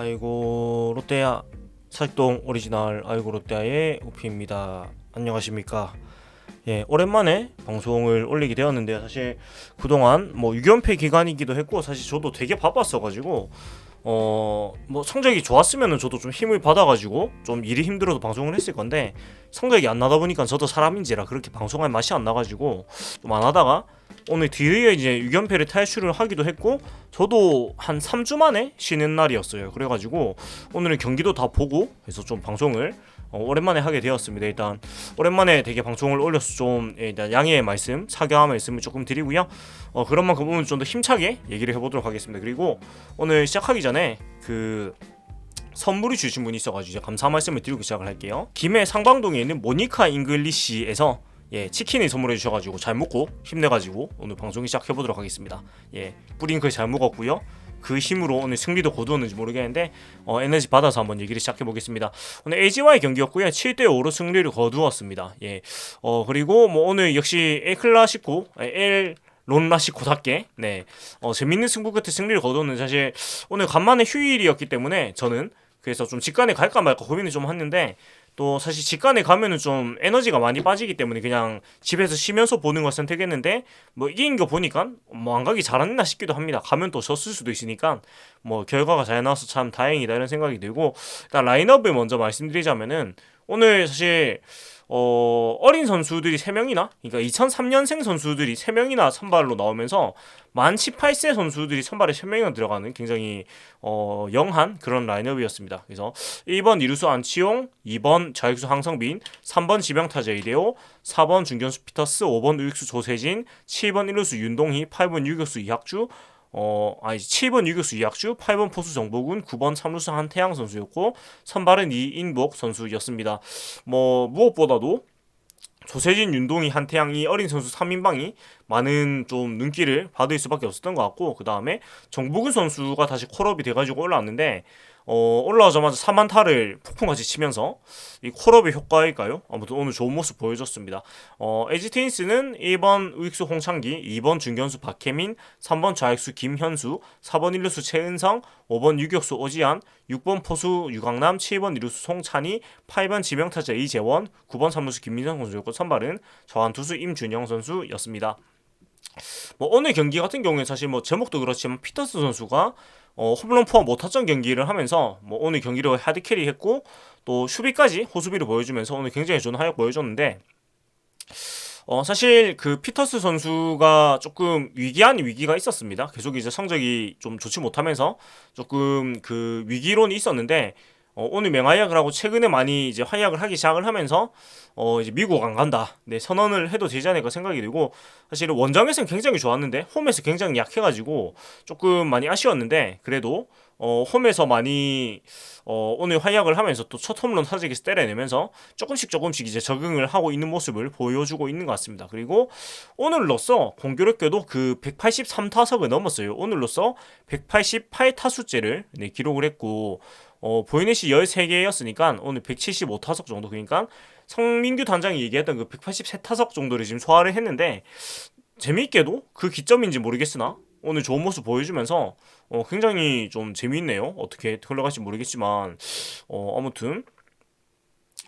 아이고 롯데야 살동 오리지널 아이고 롯데야의 우피입니다. 안녕하십니까? 예 오랜만에 방송을 올리게 되었는데요. 사실 그동안 뭐 6연패 기간이기도 했고 사실 저도 되게 바빴어 가지고 어 뭐 성적이 좋았으면은 저도 좀 힘을 받아가지고 좀 일이 힘들어도 방송을 했을 건데 성적이 안 나다 보니까 저도 사람인지라 그렇게 방송할 맛이 안 나가지고 좀 안 하다가 오늘 드디어 이제 6연패를 탈출을 하기도 했고 저도 한 3주 만에 쉬는 날이었어요. 그래가지고 오늘은 경기도 다 보고 해서 좀 방송을 어, 오랜만에 하게 되었습니다. 일단 오랜만에 되게 방송을 올려서 좀 예, 일단 양해의 말씀, 사과의 말씀을 조금 드리고요. 어, 그런 만큼 오늘 좀 더 힘차게 얘기를 해보도록 하겠습니다. 그리고 오늘 시작하기 전에 그 선물이 주신 분이 있어가지고 감사 말씀을 드리고 시작을 할게요. 김해 상방동에 있는 모니카 잉글리시에서 예 치킨을 선물해 주셔가지고 잘 먹고 힘내가지고 오늘 방송 시작해 보도록 하겠습니다. 예 뿌링클 잘 먹었고요. 그 힘으로 오늘 승리도 거두었는지 모르겠는데 어, 에너지 받아서 한번 얘기를 시작해 보겠습니다. 오늘 LG와의 경기였고요. 7대 5로 승리를 거두었습니다. 예. 어 그리고 뭐 오늘 역시 엘 클라시코 엘 론라시코답게 네 어, 재밌는 승부 끝에 승리를 거두었는 사실 오늘 간만에 휴일이었기 때문에 저는 그래서 좀 직관에 갈까 말까 고민을 좀 했는데 또 사실 직관에 가면은 좀 에너지가 많이 빠지기 때문에 그냥 집에서 쉬면서 보는 걸 선택했는데 뭐 이긴 거 보니까 뭐 안 가기 잘했나 싶기도 합니다. 가면 또 졌을 수도 있으니까 뭐 결과가 잘 나와서 참 다행이다 이런 생각이 들고 일단 라인업을 먼저 말씀드리자면은 오늘 사실 어, 어린 선수들이 3명이나 그러니까 2003년생 선수들이 3명이나 선발로 나오면서 만 18세 선수들이 선발에 3명이나 들어가는 굉장히 어, 영한 그런 라인업이었습니다. 그래서 1번 이루수 안치용, 2번 좌익수 황성빈, 3번 지명타자 이대호, 4번 중견수 피터스, 5번 우익수 조세진, 7번 1루수 윤동희, 8번 유격수 이학주, 어, 아니 7번 유격수 이학주, 8번 포수 정보군, 9번 3루수 한태양 선수였고 선발은 이인복 선수였습니다. 뭐 무엇보다도 조세진, 윤동희, 한태양이 어린 선수 3인방이 많은 좀 눈길을 받을 수밖에 없었던 것 같고 그 다음에 정보근 선수가 다시 콜업이 돼가지고 올라왔는데 어, 올라오자마자 3안타를 폭풍같이 치면서 이 콜업의 효과일까요? 아무튼 오늘 좋은 모습 보여줬습니다. 어, 에지 테니스는 1번 우익수 홍창기, 2번 중견수 박혜민, 3번 좌익수 김현수, 4번 1루수 최은성, 5번 유격수 오지안, 6번 포수 유강남, 7번 2루수 송찬희, 8번 지명타자 이재원, 9번 3루수 김민성 선수였고 선발은 저한 투수 임준영 선수였습니다. 뭐 오늘 경기 같은 경우에 사실 뭐 제목도 그렇지만 피터스 선수가 어, 홈런 포함 못타점 경기를 하면서 뭐 오늘 경기를 하드캐리 했고 또 수비까지 호수비를 보여주면서 오늘 굉장히 좋은 활약 보여줬는데 어, 사실 그 피터스 선수가 조금 위기 아닌 위기가 있었습니다. 계속 이제 성적이 좀 좋지 못하면서 조금 그 위기론이 있었는데 어, 오늘 맹활약을 하고 최근에 많이 이제 활약을 하기 시작을 하면서 어, 이제 미국 안 간다. 네, 선언을 해도 되지 않을까 생각이 들고 사실은 원정에서는 굉장히 좋았는데 홈에서 굉장히 약해가지고 조금 많이 아쉬웠는데 그래도 어, 홈에서 많이 어, 오늘 활약을 하면서 또 첫 홈런 타석에서 때려내면서 조금씩 조금씩 이제 적응을 하고 있는 모습을 보여주고 있는 것 같습니다. 그리고 오늘로써 공교롭게도 그 183타석을 넘었어요. 오늘로써 188타수째를 네, 기록을 했고 어, 보이넷이 13개였으니까 오늘 175타석 정도 그러니까 성민규 단장이 얘기했던 그 183타석 정도를 지금 소화를 했는데 재미있게도 그 기점인지 모르겠으나 오늘 좋은 모습 보여주면서 어, 굉장히 좀 재미있네요. 어떻게 흘러갈지 모르겠지만 어, 아무튼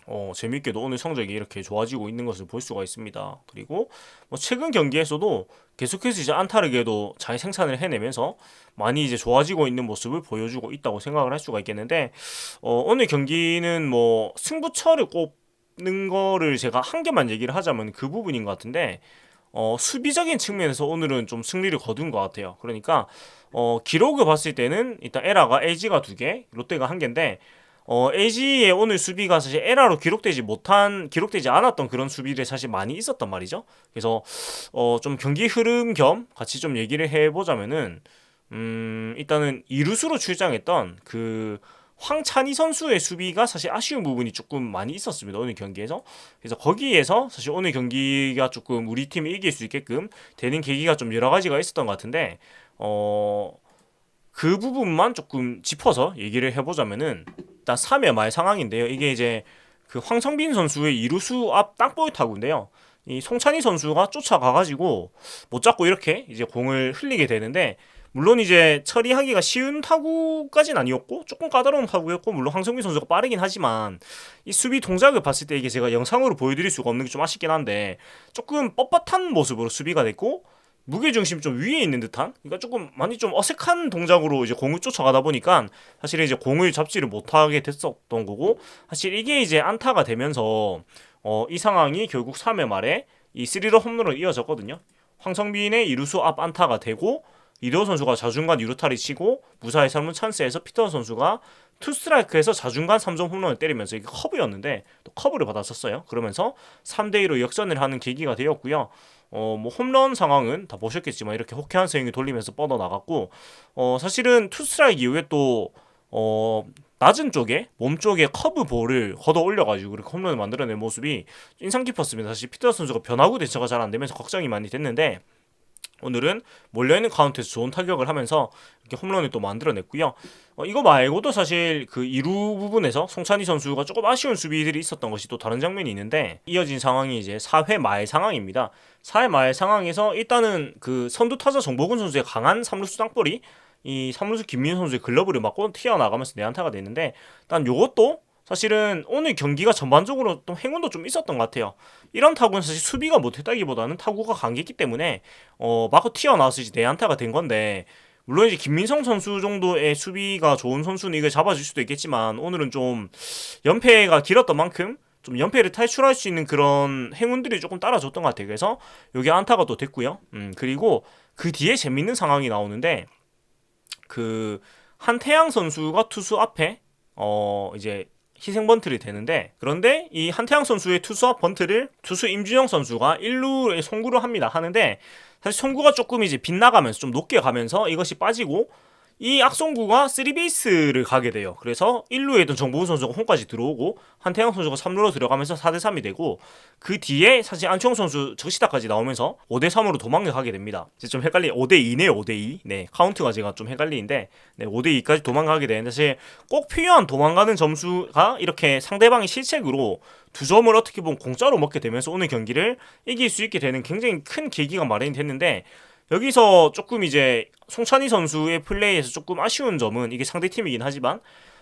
어, 재미있게도 오늘 성적이 이렇게 좋아지고 있는 것을 볼 수가 있습니다. 그리고 뭐 최근 경기에서도 계속해서 이제 안타를 그래도 잘 생산을 해내면서 많이 이제 좋아지고 있는 모습을 보여주고 있다고 생각을 할 수가 있겠는데 어, 오늘 경기는 뭐 승부처를 꼽는 거를 제가 한 개만 얘기를 하자면 그 부분인 것 같은데 어, 수비적인 측면에서 오늘은 좀 승리를 거둔 것 같아요. 그러니까 어, 기록을 봤을 때는 일단 에라가 LG가 두 개, 롯데가 한 개인데 어, LG의 오늘 수비가 사실 에라로 기록되지 못한, 기록되지 않았던 그런 수비를 사실 많이 있었단 말이죠. 그래서, 어, 좀 경기 흐름 겸 같이 좀 얘기를 해보자면은, 음, 일단은 이루수로 출장했던 그 황찬희 선수의 수비가 사실 아쉬운 부분이 조금 많이 있었습니다. 오늘 경기에서. 그래서 거기에서 사실 오늘 경기가 조금 우리 팀이 이길 수 있게끔 되는 계기가 좀 여러 가지가 있었던 것 같은데, 어, 그 부분만 조금 짚어서 얘기를 해보자면은, 일단 3회 말 상황인데요. 이게 이제 그 황성빈 선수의 이루수 앞 땅볼 타구인데요. 이 송찬희 선수가 쫓아가가지고 못 잡고 이렇게 이제 공을 흘리게 되는데 물론 이제 처리하기가 쉬운 타구까지는 아니었고 조금 까다로운 타구였고 물론 황성민 선수가 빠르긴 하지만 이 수비 동작을 봤을 때 이게 제가 영상으로 보여드릴 수가 없는 게 좀 아쉽긴 한데 조금 뻣뻣한 모습으로 수비가 됐고 무게 중심이 좀 위에 있는 듯한 그러니까 조금 많이 좀 어색한 동작으로 이제 공을 쫓아가다 보니까 사실 이제 공을 잡지를 못하게 됐었던 거고 사실 이게 이제 안타가 되면서 어, 이 상황이 결국 3회 말에 이 3러 홈런으로 이어졌거든요. 황성빈의 이루수 앞 안타가 되고 이대호 선수가 자중간 이루타를 치고 무사히 삼은 찬스에서 피터 선수가 투 스트라이크에서 자중간 3점 홈런을 때리면서 이게 커브였는데 또 커브를 받았었어요. 그러면서 3대 2로 역전을 하는 계기가 되었고요. 어, 뭐 홈런 상황은 다 보셨겠지만 이렇게 호쾌한 스윙을 돌리면서 뻗어 나갔고 어, 사실은 투 스트라이크 이후에 또 어, 낮은 쪽에 몸 쪽에 커브 볼을 걷어 올려가지고 그렇게 홈런을 만들어낸 모습이 인상 깊었습니다. 사실 피터 선수가 변화구 대처가 잘 안 되면서 걱정이 많이 됐는데 오늘은 몰려있는 카운트에서 좋은 타격을 하면서 이렇게 홈런을 또 만들어냈고요. 어, 이거 말고도 사실 그 이루 부분에서 송찬희 선수가 조금 아쉬운 수비들이 있었던 것이 또 다른 장면이 있는데 이어진 상황이 이제 4회 말 상황입니다. 4회 말 상황에서 일단은 그 선두 타자 정보근 선수의 강한 3루수 땅볼이 이 3루수 김민호 선수의 글러브를 맞고 튀어나가면서 내안타가 됐는데 일단 요것도 사실은 오늘 경기가 전반적으로 또 행운도 좀 있었던 것 같아요. 이런 타구는 사실 수비가 못했다기보다는 타구가 강했기 때문에 어 맞고 튀어나와서 이제 내안타가 된 건데 물론 이제 김민성 선수 정도의 수비가 좋은 선수는 이걸 잡아줄 수도 있겠지만 오늘은 좀 연패가 길었던 만큼 좀 연패를 탈출할 수 있는 그런 행운들이 조금 따라줬던 것 같아요. 그래서 여기 안타가 또 됐고요. 음 그리고 그 뒤에 재밌는 상황이 나오는데 그 한태양 선수가 투수 앞에 어 이제 희생 번트를 되는데 그런데 이 한태양 선수의 투수 앞 번트를 투수 임준영 선수가 1루에 송구를 합니다. 하는데 사실 송구가 조금 이제 빗나가면서 좀 높게 가면서 이것이 빠지고 이 악송구가 3베이스를 가게 돼요. 그래서 1루에 있던 정보훈 선수가 홈까지 들어오고 한태영 선수가 3루로 들어가면서 4대 3이 되고 그 뒤에 사실 안치홍 선수 적시타까지 나오면서 5대 3으로 도망가게 됩니다. 이제 좀 헷갈리 5대 2네 5대 2. 네 카운트가 제가 좀 헷갈리는데 네, 5대 2까지 도망가게 되는데 사실 꼭 필요한 도망가는 점수가 이렇게 상대방의 실책으로 두 점을 어떻게 보면 공짜로 먹게 되면서 오늘 경기를 이길 수 있게 되는 굉장히 큰 계기가 마련이 됐는데 여기서 조금 이제 송찬희 선수의 플레이에서 조금 아쉬운 점은 이게 상대 팀이긴 하지만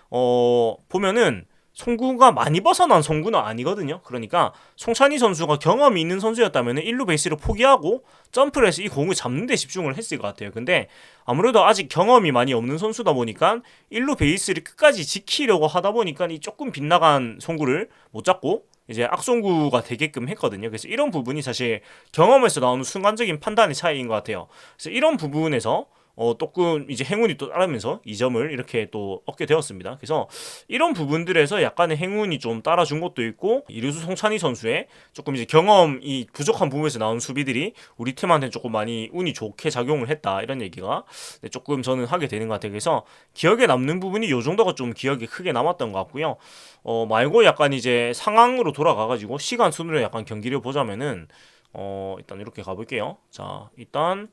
어 보면은 송구가 많이 벗어난 송구는 아니거든요. 그러니까 송찬희 선수가 경험이 있는 선수였다면 1루 베이스를 포기하고 점프를 해서 이 공을 잡는 데 집중을 했을 것 같아요. 근데 아무래도 아직 경험이 많이 없는 선수다 보니까 1루 베이스를 끝까지 지키려고 하다 보니까 이 조금 빗나간 송구를 못 잡고 이제 악송구가 되게끔 했거든요. 그래서 이런 부분이 사실 경험에서 나오는 순간적인 판단의 차이인 것 같아요. 그래서 이런 부분에서 어, 조금 이제 행운이 또 따르면서 이 점을 이렇게 또 얻게 되었습니다. 그래서 이런 부분들에서 약간의 행운이 좀 따라준 것도 있고 이루수 송찬희 선수의 조금 이제 경험이 부족한 부분에서 나온 수비들이 우리 팀한테 조금 많이 운이 좋게 작용을 했다 이런 얘기가 네, 조금 저는 하게 되는 것 같아요. 그래서 기억에 남는 부분이 요 정도가 좀 기억에 크게 남았던 것 같고요. 어 말고 약간 이제 상황으로 돌아가가지고 시간 순으로 약간 경기를 보자면은 어 일단 이렇게 가볼게요. 자 일단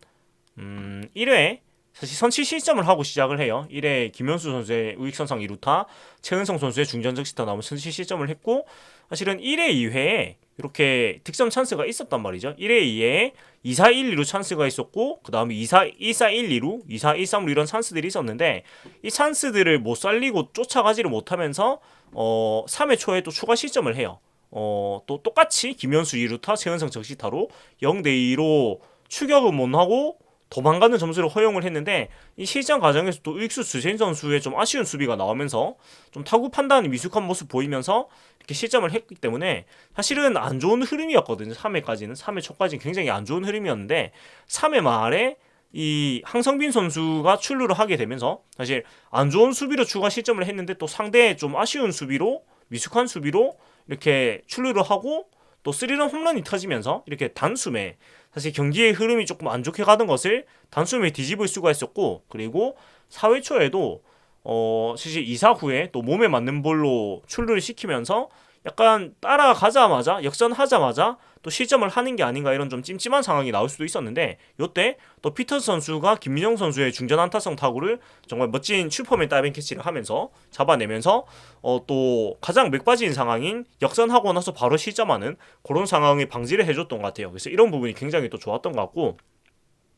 음 1회 사실 선취 실점을 하고 시작을 해요. 1회 김현수 선수의 우익선상 2루타, 최은성 선수의 중전적 시타 나오면 선취 실점을 했고 사실은 1회 2회에 이렇게 득점 찬스가 있었단 말이죠. 1회 2회에 2 4 1 2로 찬스가 있었고 그 다음에 2 4 1 4 1 2로 2 4 1 3로 이런 찬스들이 있었는데 이 찬스들을 못 살리고 쫓아가지를 못하면서 어 3회 초에 또 추가 실점을 해요. 어 또 똑같이 김현수 2루타, 최은성 적시타로 0대 2로 추격은 못 하고 도망가는 점수를 허용을 했는데 이 실전 과정에서 또 우익수 주신 선수의 좀 아쉬운 수비가 나오면서 좀 타구 판단이 미숙한 모습 보이면서 이렇게 실점을 했기 때문에 사실은 안 좋은 흐름이었거든요. 3회까지는 3회 초까지는 굉장히 안 좋은 흐름이었는데 3회 말에 이 항성빈 선수가 출루를 하게 되면서 사실 안 좋은 수비로 추가 실점을 했는데 또 상대의 좀 아쉬운 수비로 미숙한 수비로 이렇게 출루를 하고 또 스리런 홈런이 터지면서 이렇게 단숨에 사실 경기의 흐름이 조금 안 좋게 가던 것을 단숨에 뒤집을 수가 있었고 그리고 4회 초에도 어 사실 2사 후에 또 몸에 맞는 볼로 출루를 시키면서 약간 따라가자마자 역전하자마자 또 실점을 하는 게 아닌가 이런 좀 찜찜한 상황이 나올 수도 있었는데 이때 또 피터스 선수가 김민영 선수의 중전 안타성 타구를 정말 멋진 슈퍼맨 다이빙 캐치를 하면서 잡아내면서 어 또 가장 맥빠진 상황인 역전하고 나서 바로 실점하는 그런 상황을 방지를 해줬던 것 같아요. 그래서 이런 부분이 굉장히 또 좋았던 것 같고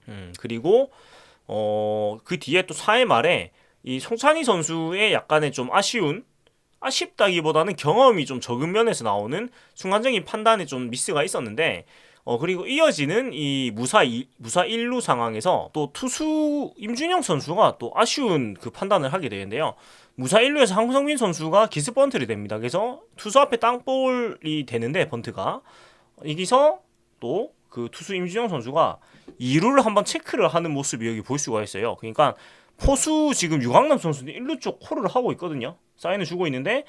음 그리고 어, 그 뒤에 또 4회 말에 이 송찬희 선수의 약간의 좀 아쉬운 아쉽다기보다는 경험이 좀 적은 면에서 나오는 순간적인 판단에 좀 미스가 있었는데 어 그리고 이어지는 이 무사 이, 무사 1루 상황에서 또 투수 임준영 선수가 또 아쉬운 그 판단을 하게 되는데요. 무사 1루에서 황성민 선수가 기습 번트를 됩니다. 그래서 투수 앞에 땅볼이 되는데 번트가 여기서 또 그 투수 임준영 선수가 2루를 한번 체크를 하는 모습이 여기 볼 수가 있어요. 그러니까 포수 지금 유강남 선수는 1루 쪽 콜을 하고 있거든요. 사인을 주고 있는데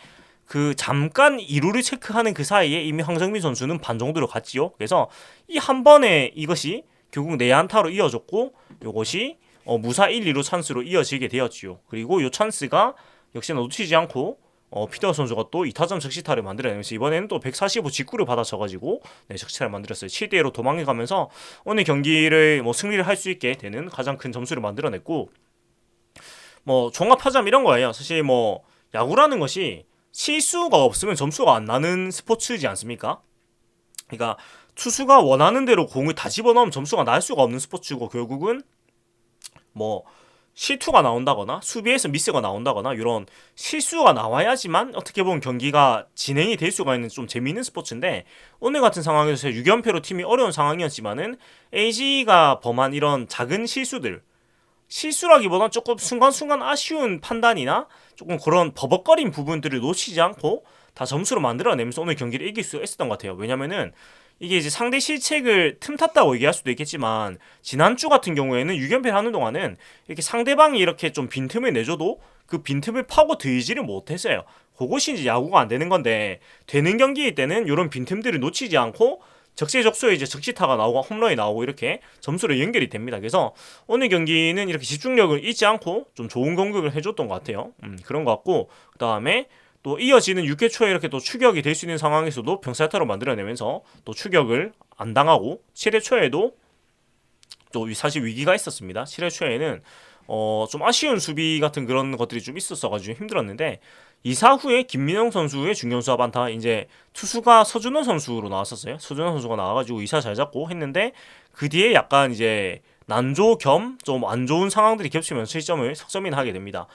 그 잠깐 2루를 체크하는 그 사이에 이미 황성민 선수는 반 정도로 갔지요. 그래서 이 한 번에 이것이 결국 내안타로 이어졌고 요것이 어, 무사 1, 2루 찬스로 이어지게 되었지요. 그리고 요 찬스가 역시나 놓치지 않고 어, 피터 선수가 또 2타점 적시타를 만들어내면서 이번에는 또 145 직구를 받아쳐가지고 네, 적시타를 만들었어요. 7대1로 도망가면서 오늘 경기를 뭐 승리를 할 수 있게 되는 가장 큰 점수를 만들어냈고 뭐 종합하자면 이런 거예요. 사실 뭐 야구라는 것이 실수가 없으면 점수가 안 나는 스포츠지 않습니까? 그러니까 투수가 원하는 대로 공을 다 집어넣으면 점수가 날 수가 없는 스포츠고 결국은 뭐 실투가 나온다거나 수비에서 미스가 나온다거나 이런 실수가 나와야지만 어떻게 보면 경기가 진행이 될 수가 있는 좀 재미있는 스포츠인데 오늘 같은 상황에서 6연패로 팀이 어려운 상황이었지만은 LG가 범한 이런 작은 실수들 실수라기보다는 조금 순간순간 아쉬운 판단이나 조금 그런 버벅거린 부분들을 놓치지 않고 다 점수로 만들어내면서 오늘 경기를 이길 수 있었던 것 같아요. 왜냐면은 이게 이제 상대 실책을 틈탔다고 얘기할 수도 있겠지만 지난주 같은 경우에는 6연패를 하는 동안은 이렇게 상대방이 이렇게 좀 빈틈을 내줘도 그 빈틈을 파고 들지를 못했어요. 그것이 이제 야구가 안 되는 건데 되는 경기일 때는 이런 빈틈들을 놓치지 않고 적시적소에 이제 적시타가 나오고 홈런이 나오고 이렇게 점수로 연결이 됩니다. 그래서 오늘 경기는 이렇게 집중력을 잃지 않고 좀 좋은 공격을 해줬던 것 같아요. 음, 그런 것 같고 그 다음에 또 이어지는 6회 초에 이렇게 또 추격이 될 수 있는 상황에서도 병살타로 만들어내면서 또 추격을 안 당하고 7회 초에도 또 사실 위기가 있었습니다. 7회 초에는 어, 좀 아쉬운 수비 같은 그런 것들이 좀 있었어가지고 힘들었는데 이사 후에 김민영 선수의 중견수 앞안타 이제 투수가 서준호 선수로 나왔었어요. 서준호 선수가 나와가지고 이사 잘 잡고 했는데 그 뒤에 약간 이제 난조 겸 좀 안 좋은 상황들이 겹치면서 실점을 석점이나 하게 됩니다.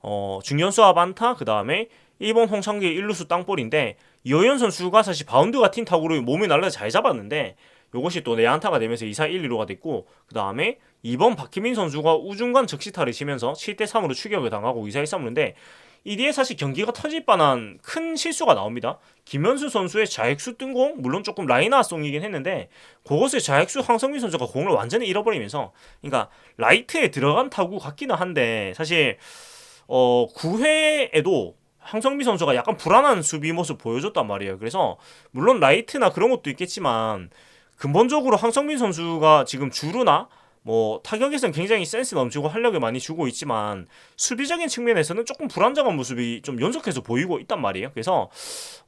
어, 중견수 앞안타 그 다음에 1번 홍창기 1루수 땅볼인데 이호연 선수가 사실 바운드 같은 타구를 몸에 날려 잘 잡았는데 요것이 또 내안타가 되면서 2사 1, 2루가 됐고 그 다음에 2번 박희민 선수가 우중간 적시타를 치면서 7대 3으로 추격을 당하고 2사 1, 3루인데 이 뒤에 사실 경기가 터질 뻔한 큰 실수가 나옵니다. 김현수 선수의 좌익수 뜬공 물론 조금 라이나송이긴 했는데 그것을 좌익수 황성민 선수가 공을 완전히 잃어버리면서 그러니까 라이트에 들어간 타구 같기는 한데 사실 어 9회에도 황성민 선수가 약간 불안한 수비 모습 보여줬단 말이에요. 그래서 물론 라이트나 그런 것도 있겠지만 근본적으로 황성민 선수가 지금 주루나 뭐 타격에서는 굉장히 센스 넘치고 활력을 많이 주고 있지만 수비적인 측면에서는 조금 불안정한 모습이 좀 연속해서 보이고 있단 말이에요. 그래서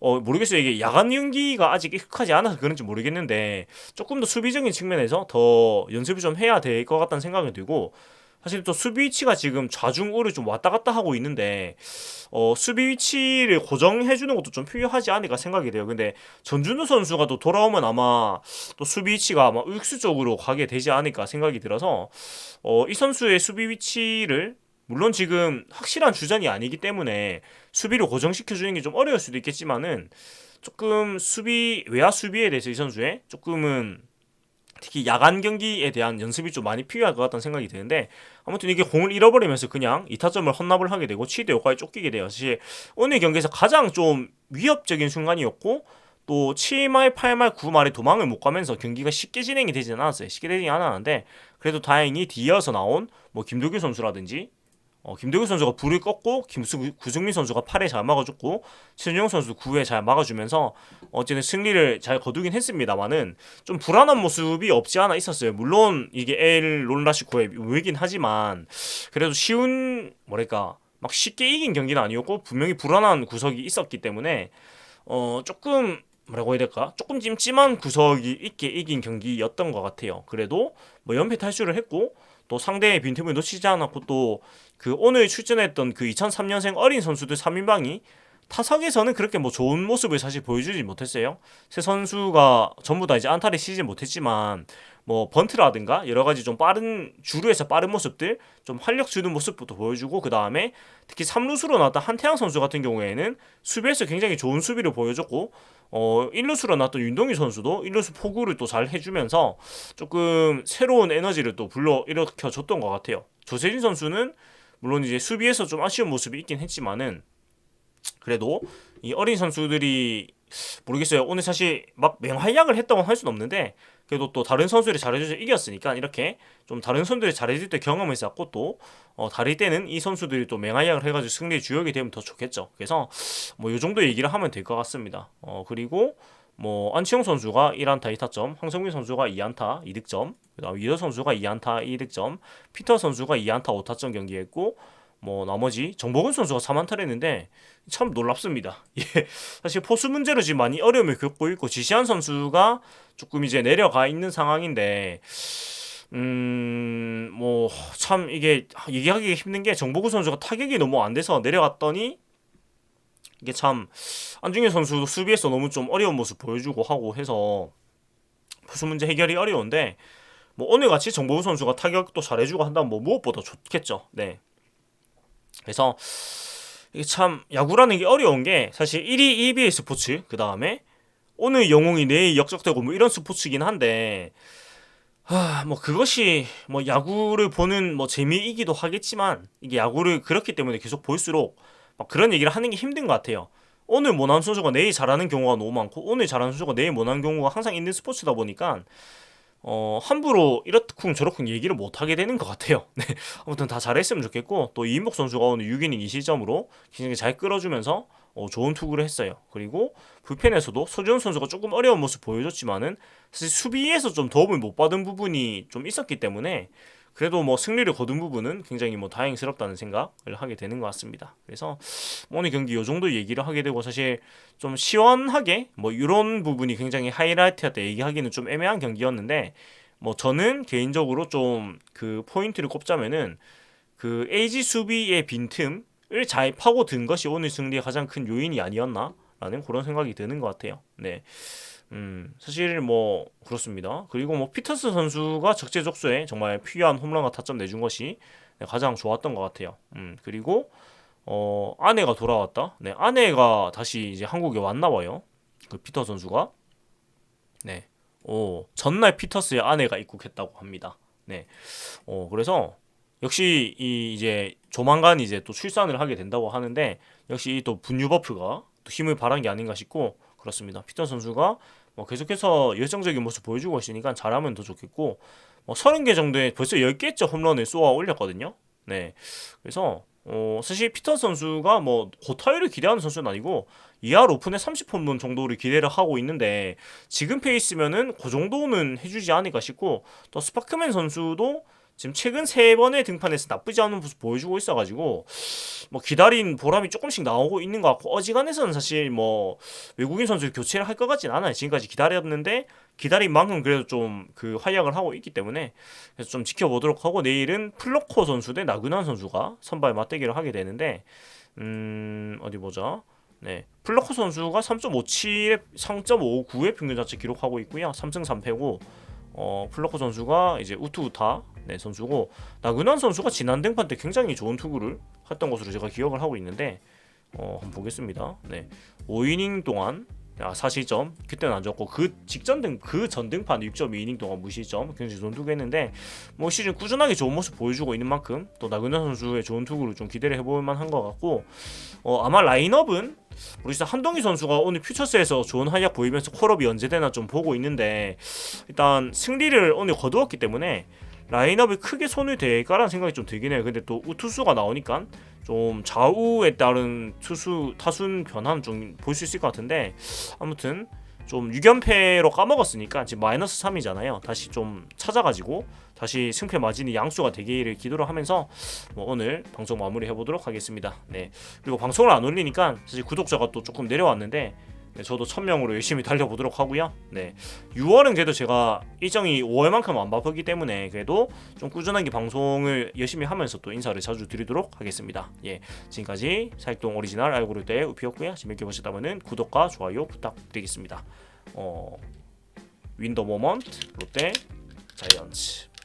어 모르겠어요. 이게 야간 연기가 아직 익숙하지 않아서 그런지 모르겠는데 조금 더 수비적인 측면에서 더 연습을 좀 해야 될 것 같다는 생각이 들고 사실 또 수비 위치가 지금 좌중 우를 좀 왔다 갔다 하고 있는데 어, 수비 위치를 고정해 주는 것도 좀 필요하지 않을까 생각이 돼요. 근데 전준우 선수가 또 돌아오면 아마 또 수비 위치가 아마 의수 쪽으로 가게 되지 않을까 생각이 들어서 어, 이 선수의 수비 위치를 물론 지금 확실한 주전이 아니기 때문에 수비를 고정시켜 주는 게 좀 어려울 수도 있겠지만은 조금 수비 외야 수비에 대해서 이 선수의 조금은 특히 야간 경기에 대한 연습이 좀 많이 필요할 것 같다는 생각이 드는데 아무튼 이게 공을 잃어버리면서 그냥 2타점을 헌납을 하게 되고 7대 5까지 쫓기게 돼요. 사실 오늘 경기에서 가장 좀 위협적인 순간이었고 또 7말, 8말, 9말에 도망을 못 가면서 경기가 쉽게 진행이 되지는 않았어요. 쉽게 되지 않았는데 그래도 다행히 뒤이어서 나온 뭐 김도규 선수라든지 어, 김도규 선수가 불을 껐고 김수 구승민 선수가 팔에 잘 막아줬고 최준영 선수 9회 잘 막아주면서 어쨌든 승리를 잘 거두긴 했습니다만은 좀 불안한 모습이 없지 않아 있었어요. 물론 이게 엘 롤라시코의 우회긴 하지만 그래도 쉬운 뭐랄까 막 쉽게 이긴 경기는 아니었고 분명히 불안한 구석이 있었기 때문에 어 조금 뭐라고 해야 될까? 조금 찜찜한 구석이 있게 이긴 경기였던 것 같아요. 그래도 뭐 연패 탈출을 했고 또 상대의 빈틈을 놓치지 않았고 또 그 오늘 출전했던 그 2003년생 어린 선수들 3인방이 타석에서는 그렇게 뭐 좋은 모습을 사실 보여주지 못했어요. 세 선수가 전부 다 이제 안타를 치지 못했지만 뭐 번트라든가 여러 가지 좀 빠른 주루에서 빠른 모습들 좀 활력 주는 모습부터 보여주고 그 다음에 특히 3루수로 나왔던 한태양 선수 같은 경우에는 수비에서 굉장히 좋은 수비를 보여줬고 어 1루수로 나왔던 윤동희 선수도 1루수 포구를 또 잘 해주면서 조금 새로운 에너지를 또 불러 일으켜 줬던 것 같아요. 조세진 선수는 물론 이제 수비에서 좀 아쉬운 모습이 있긴 했지만은 그래도 이 어린 선수들이 모르겠어요. 오늘 사실 막 맹활약을 했다고 할 수는 없는데 그래도 또 다른 선수들이 잘해줘서 이겼으니까 이렇게 좀 다른 선수들이 잘해줄 때 경험을 쌓고 또 어, 다를 때는 이 선수들이 또 맹활약을 해가지고 승리의 주역이 되면 더 좋겠죠. 그래서 뭐이 정도 얘기를 하면 될 것 같습니다. 어 그리고 뭐 안치홍 선수가 1안타 2타점, 황성민 선수가 2안타 2득점, 그다음 위더 선수가 2안타 2득점, 피터 선수가 2안타 5타점 경기했고 뭐 나머지 정복은 선수가 3안타를 했는데 참 놀랍습니다. 예. 사실 포수 문제로 지금 많이 어려움을 겪고 있고 지시한 선수가 조금 이제 내려가 있는 상황인데 음, 뭐 참 이게 얘기하기 힘든 게 정보구 선수가 타격이 너무 안 돼서 내려갔더니 이게 참 안중현 선수도 수비에서 너무 좀 어려운 모습 보여주고 하고 해서 포수 문제 해결이 어려운데 뭐 오늘 같이 정보구 선수가 타격도 잘해주고 한다면 뭐 무엇보다 좋겠죠. 네. 그래서 이게 참 야구라는 게 어려운 게 사실 1위 EBA 스포츠 그 다음에 오늘 영웅이 내일 역적되고 뭐 이런 스포츠긴 한데 아, 뭐 그것이 뭐 야구를 보는 뭐 재미이기도 하겠지만 이게 야구를 그렇기 때문에 계속 볼수록 막 그런 얘기를 하는 게 힘든 것 같아요. 오늘 못하는 선수가 내일 잘하는 경우가 너무 많고 오늘 잘하는 선수가 내일 못하는 경우가 항상 있는 스포츠다 보니까 어, 함부로 이렇쿵 저렇쿵 얘기를 못 하게 되는 것 같아요. 네. 아무튼 다 잘했으면 좋겠고 또 이인복 선수가 오늘 6이닝 2실점으로 굉장히 잘 끌어주면서 어, 좋은 투구를 했어요. 그리고 불펜에서도 소지훈 선수가 조금 어려운 모습 보여줬지만은 사실 수비에서 좀 도움을 못 받은 부분이 좀 있었기 때문에 그래도 뭐 승리를 거둔 부분은 굉장히 뭐 다행스럽다는 생각을 하게 되는 것 같습니다. 그래서 뭐 오늘 경기 요 정도 얘기를 하게 되고 사실 좀 시원하게 뭐 이런 부분이 굉장히 하이라이트였다 얘기하기는 좀 애매한 경기였는데 뭐 저는 개인적으로 좀 그 포인트를 꼽자면은 그 AG 수비의 빈틈을 잘 파고든 것이 오늘 승리의 가장 큰 요인이 아니었나라는 그런 생각이 드는 것 같아요. 네. 음, 사실 뭐 그렇습니다. 그리고 뭐 피터스 선수가 적재적소에 정말 필요한 홈런과 타점 내준 것이 네, 가장 좋았던 것 같아요. 음, 그리고 어, 아내가 돌아왔다. 네, 아내가 다시 이제 한국에 왔나 봐요. 그 피터 선수가. 네. 오, 전날 피터스의 아내가 입국했다고 합니다. 네. 어, 그래서 역시 이 이제 조만간 이제 또 출산을 하게 된다고 하는데 역시 또 분유 버프가 또 힘을 발한 게 아닌가 싶고 그렇습니다. 피터 선수가 뭐 계속해서 열정적인 모습 보여주고 있으니까 잘하면 더 좋겠고 뭐 30개 정도에 벌써 10개째 홈런을 쏘아 올렸거든요. 네. 그래서 어, 사실 피터 선수가 뭐 고타율을 기대하는 선수는 아니고 이하 오픈에 30홈런 정도를 기대를 하고 있는데 지금 페이스면은 그 정도는 해주지 않을까 싶고 또 스파크맨 선수도 지금 최근 세 번의 등판에서 나쁘지 않은 모습 보여주고 있어가지고 뭐 기다린 보람이 조금씩 나오고 있는 것 같고 어지간해서는 사실 뭐 외국인 선수 교체를 할 것 같진 않아요. 지금까지 기다렸는데 기다린 만큼 그래도 좀 그 활약을 하고 있기 때문에 그래서 좀 지켜보도록 하고 내일은 플로코 선수 대 나그난 선수가 선발 맞대기를 하게 되는데 음 어디 보자. 네. 플로코 선수가 3.57에 3.59의 평균 자체 기록하고 있고요. 3승 3패고 어, 플로코 선수가 이제 우투우타 네, 선수고 나그난 선수가 지난 등판 때 굉장히 좋은 투구를 했던 것으로 제가 기억을 하고 있는데 어, 한번 보겠습니다. 네. 5이닝 동안 아, 4실점 그때는 안 좋았고 그 직전 등 그 전 등판 6.2이닝 동안 무실점 굉장히 좋은 투구 했는데 뭐 시즌 꾸준하게 좋은 모습 보여주고 있는 만큼 또 나그난 선수의 좋은 투구를 좀 기대를 해볼 만한 것 같고 어, 아마 라인업은 우리 진짜 한동희 선수가 오늘 퓨처스에서 좋은 활약 보이면서 콜업이 언제 되나 좀 보고 있는데 일단 승리를 오늘 거두었기 때문에 라인업이 크게 손을 댈까라는 생각이 좀 들긴 해요. 근데 또 우투수가 나오니까 좀 좌우에 따른 투수 타순 변화는 좀 볼 수 있을 것 같은데 아무튼 좀 6연패로 까먹었으니까 지금 마이너스 3이잖아요. 다시 좀 찾아가지고 다시 승패 마진이 양수가 되기를 기도를 하면서 뭐 오늘 방송 마무리 해보도록 하겠습니다. 네 그리고 방송을 안 올리니까 사실 구독자가 또 조금 내려왔는데 네, 저도 1000명으로 열심히 달려보도록 하고요. 네. 6월은 그래도 제가 일정이 5월만큼 안 바쁘기 때문에 그래도 좀 꾸준하게 방송을 열심히 하면서 또 인사를 자주 드리도록 하겠습니다. 예. 지금까지 살동 오리지널 알고리때 우피였고요. 재밌게 보셨다면 구독과 좋아요 부탁드리겠습니다. 어, 윈더 모먼트 롯데 자이언츠